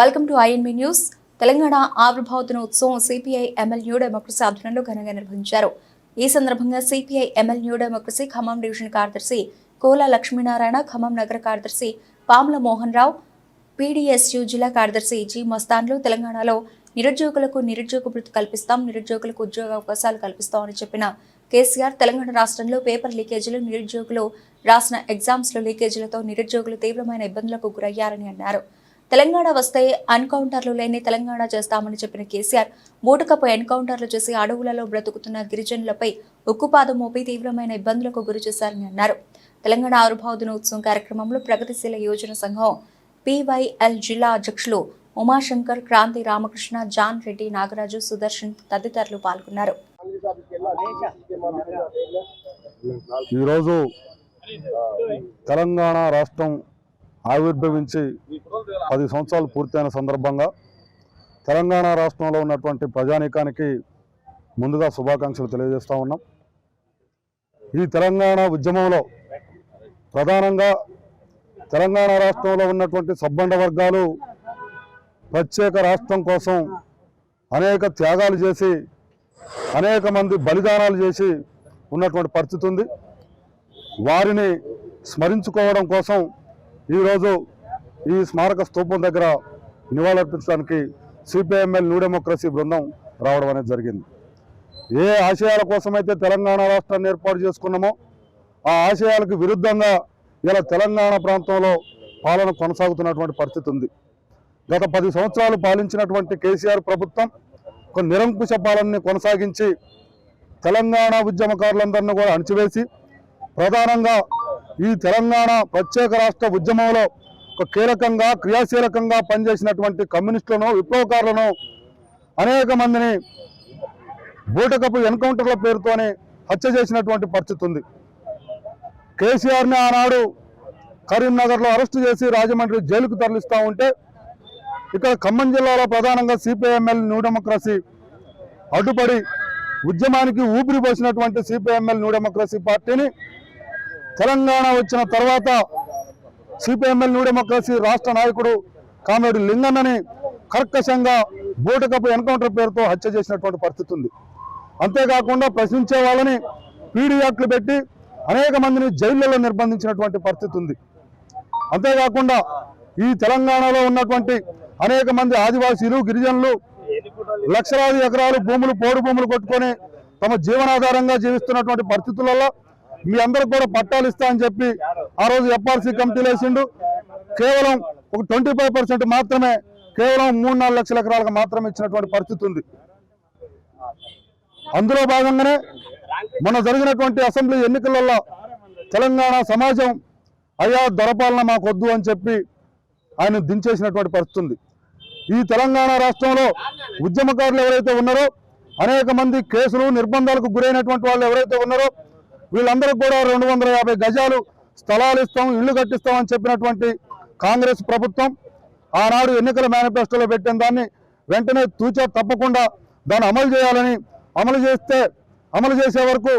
Welcome to INB news. Telangana ఆవిర్భావ దినోత్సవం CPI ML new democracy ఆధ్వర్యంలో ఘనంగా నిర్వహించారు. ఈ సందర్భంగా CPI ML new democracy Khammam division కార్యదర్శి కోల లక్ష్మీనారాయణ ఖమ్మం నగర కార్యదర్శి పాముల మోహన్ రావు పీడీఎస్యు జిల్లా కార్యదర్శి జి మస్తాన్లు తెలంగాణలో నిరుద్యోగులకు నిరుద్యోగ వృత్తి కల్పిస్తాం నిరుద్యోగులకు ఉద్యోగ అవకాశాలు కల్పిస్తామని చెప్పిన కేసీఆర్ తెలంగాణ రాష్ట్రంలో పేపర్ లీకేజీలు నిరుద్యోగులు రాసిన ఎగ్జామ్స్లో లీకేజీలతో నిరుద్యోగులు తీవ్రమైన ఇబ్బందులకు గురయ్యారని అన్నారు. తెలంగాణ వస్తే ఎన్కౌంటర్లు లేని తెలంగాణ చేస్తామని చెప్పిన కేసీఆర్ మూటకపు ఎన్కౌంటర్లు చేసి అడవులలో బ్రతుకుతున్న గిరిజనులపై ఉక్కుపాదం మోపి తీవ్రమైన ఇబ్బందులకు గురి చేశారని అన్నారు. తెలంగాణ ఆవిర్భావ దినోత్సవం కార్యక్రమంలో ప్రగతిశీల యోజన సంఘం పివైఎల్ జిల్లా అధ్యక్షులు ఉమాశంకర్ క్రాంతి రామకృష్ణ జాన్ రెడ్డి నాగరాజు సుదర్శన్ తదితరులు పాల్గొన్నారు. ఈరోజు తెలంగాణ రాష్ట్రం ఆవిర్భవించి పది సంవత్సరాలు పూర్తయిన సందర్భంగా తెలంగాణ రాష్ట్రంలో ఉన్నటువంటి ప్రజానీకానికి ముందుగా శుభాకాంక్షలు తెలియజేస్తూ ఉన్నాం. ఈ తెలంగాణ ఉద్యమంలో ప్రధానంగా తెలంగాణ రాష్ట్రంలో ఉన్నటువంటి సబ్బండ వర్గాలు ప్రత్యేక రాష్ట్రం కోసం అనేక త్యాగాలు చేసి అనేక మంది బలిదానాలు చేసి ఉన్నటువంటి పరిస్థితి ఉంది. వారిని స్మరించుకోవడం కోసం ఈరోజు ఈ స్మారక స్తూపం దగ్గర నివాళులర్పించడానికి సిపిఐఎంఎల్ న్యూ డెమోక్రసీ బృందం రావడం అనేది జరిగింది. ఏ ఆశయాల కోసమైతే తెలంగాణ రాష్ట్రాన్ని ఏర్పాటు చేసుకున్నామో ఆ ఆశయాలకు విరుద్ధంగా ఇలా తెలంగాణ ప్రాంతంలో పాలన కొనసాగుతున్నటువంటి పరిస్థితి ఉంది. గత పది సంవత్సరాలు పాలించినటువంటి కేసీఆర్ ప్రభుత్వం ఒక నిరంకుశ పాలనని కొనసాగించి తెలంగాణ ఉద్యమకారులందరినీ కూడా అణిచివేసి ప్రధానంగా ఈ తెలంగాణ ప్రత్యేక రాష్ట్ర ఉద్యమంలో ఒక కీలకంగా క్రియాశీలకంగా పనిచేసినటువంటి కమ్యూనిస్టులను విప్లవకారులను అనేక మందిని బూటకపు ఎన్కౌంటర్ల పేరుతోనే హత్య చేసినటువంటి పరిస్థితి ఉంది. కేసీఆర్ని ఆనాడు కరీంనగర్లో అరెస్టు చేసి రాజమండ్రి జైలుకు తరలిస్తూ ఉంటే ఇక్కడ ఖమ్మం జిల్లాలో ప్రధానంగా సిపిఐఎంఎల్ న్యూ డెమోక్రసీ అడ్డుపడి ఉద్యమానికి ఊపిరి పోసినటువంటి సిపిఐఎంఎల్ న్యూ డెమోక్రసీ పార్టీని తెలంగాణ వచ్చిన తర్వాత సిపిఎంఎల్ న్యూ డెమోక్రసీ రాష్ట్ర నాయకుడు కామ్రేడ్ లింగన్నని కర్కశంగా బూటకపు ఎన్కౌంటర్ పేరుతో హత్య చేసినటువంటి పరిస్థితి ఉంది. అంతేకాకుండా ప్రశ్నించే వాళ్ళని పీడీ యాక్ట్లు పెట్టి అనేక మందిని జైళ్ళలో నిర్బంధించినటువంటి పరిస్థితి ఉంది. అంతేకాకుండా ఈ తెలంగాణలో ఉన్నటువంటి అనేక మంది ఆదివాసీలు గిరిజనులు లక్షలాది ఎకరాలు భూములు పోడు భూములు కొట్టుకొని తమ జీవనాధారంగా జీవిస్తున్నటువంటి పరిస్థితులలో మీ అందరికి కూడా పట్టాలు ఇస్తా అని చెప్పి ఆ రోజు ఎఫ్ఆర్సీ కమిటీలు వేసిండు. కేవలం ఒక ట్వంటీ ఫైవ్ పర్సెంట్ మాత్రమే కేవలం మూడు నాలుగు లక్షల ఎకరాలకు మాత్రమే ఇచ్చినటువంటి పరిస్థితి ఉంది. అందులో భాగంగానే మొన్న జరిగినటువంటి అసెంబ్లీ ఎన్నికలలో తెలంగాణ సమాజం అయ్యా దొరపాలన మాకొద్దు అని చెప్పి ఆయన దించేసినటువంటి పరిస్థితుంది ఈ తెలంగాణ రాష్ట్రంలో ఉద్యమకారులు ఎవరైతే ఉన్నారో అనేక మంది కేసులు నిర్బంధాలకు గురైనటువంటి వాళ్ళు ఎవరైతే ఉన్నారో వీళ్ళందరికీ కూడా రెండు వందల యాభై గజాలు స్థలాలు ఇస్తాం ఇల్లు కట్టిస్తాం అని చెప్పినటువంటి కాంగ్రెస్ ప్రభుత్వం ఆనాడు ఎన్నికల మేనిఫెస్టోలో పెట్టిన దాన్ని వెంటనే తూచా తప్పకుండా దాన్ని అమలు చేయాలని అమలు చేస్తే అమలు చేసే వరకు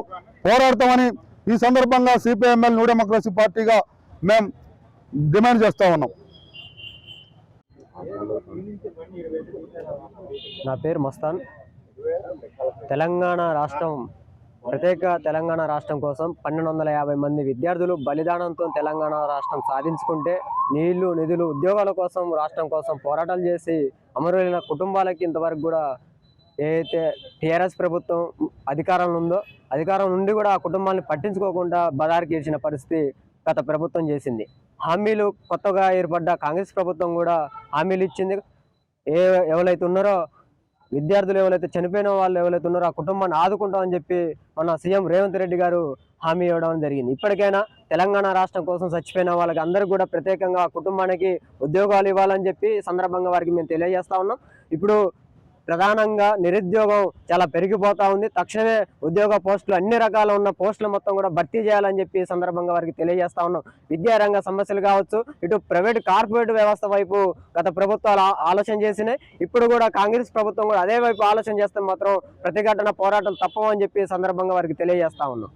పోరాడతామని ఈ సందర్భంగా సిపిఎంఎల్ న్యూ డెమోక్రసీ పార్టీగా మేము డిమాండ్ చేస్తా ఉన్నాం. నా పేరు మస్తాన్. తెలంగాణ రాష్ట్రం ప్రత్యేక తెలంగాణ రాష్ట్రం కోసం పన్నెండు వందల యాభై మంది విద్యార్థులు బలిదానంతో తెలంగాణ రాష్ట్రం సాధించుకుంటే నీళ్ళు నిధులు ఉద్యోగాల కోసం రాష్ట్రం కోసం పోరాటాలు చేసి అమరులైన కుటుంబాలకి ఇంతవరకు కూడా ఏదైతే టీఆర్ఎస్ ప్రభుత్వం అధికారంలో ఉందో అధికారం నుండి కూడా ఆ కుటుంబాన్ని పట్టించుకోకుండా బదారికి ఇచ్చిన పరిస్థితి గత ప్రభుత్వం చేసింది. హామీలు కొత్తగా ఏర్పడ్డ కాంగ్రెస్ ప్రభుత్వం కూడా హామీలు ఇచ్చింది. ఏ ఎవరైతే ఉన్నారో విద్యార్థులు ఎవరైతే చనిపోయిన వాళ్ళు ఎవరైతే ఉన్నారో ఆ కుటుంబాన్ని ఆదుకుంటామని చెప్పి మన సీఎం రేవంత్ రెడ్డి గారు హామీ ఇవ్వడం జరిగింది. ఇప్పటికైనా తెలంగాణ రాష్ట్రం కోసం చచ్చిపోయిన వాళ్ళకి అందరికీ కూడా ప్రత్యేకంగా ఆ కుటుంబానికి ఉద్యోగాలు ఇవ్వాలని చెప్పి సందర్భంగా వారికి మేము తెలియజేస్తా ఉన్నాం. ఇప్పుడు ప్రధానంగా నిరుద్యోగం చాలా పెరిగిపోతా ఉంది. తక్షణమే ఉద్యోగ పోస్టులు అన్ని రకాల ఉన్న పోస్టులు మొత్తం కూడా భర్తీ చేయాలని చెప్పి సందర్భంగా వారికి తెలియజేస్తా ఉన్నాం. విద్యారంగ సమస్యలు కావచ్చు ఇటు ప్రైవేట్ కార్పొరేట్ వ్యవస్థ వైపు గత ప్రభుత్వాలు ఆలోచన చేసినాయి. ఇప్పుడు కూడా కాంగ్రెస్ ప్రభుత్వం కూడా అదే వైపు ఆలోచన చేస్తే మాత్రం ప్రతిఘటన పోరాటం తప్పవని చెప్పి సందర్భంగా వారికి తెలియజేస్తా ఉన్నాం.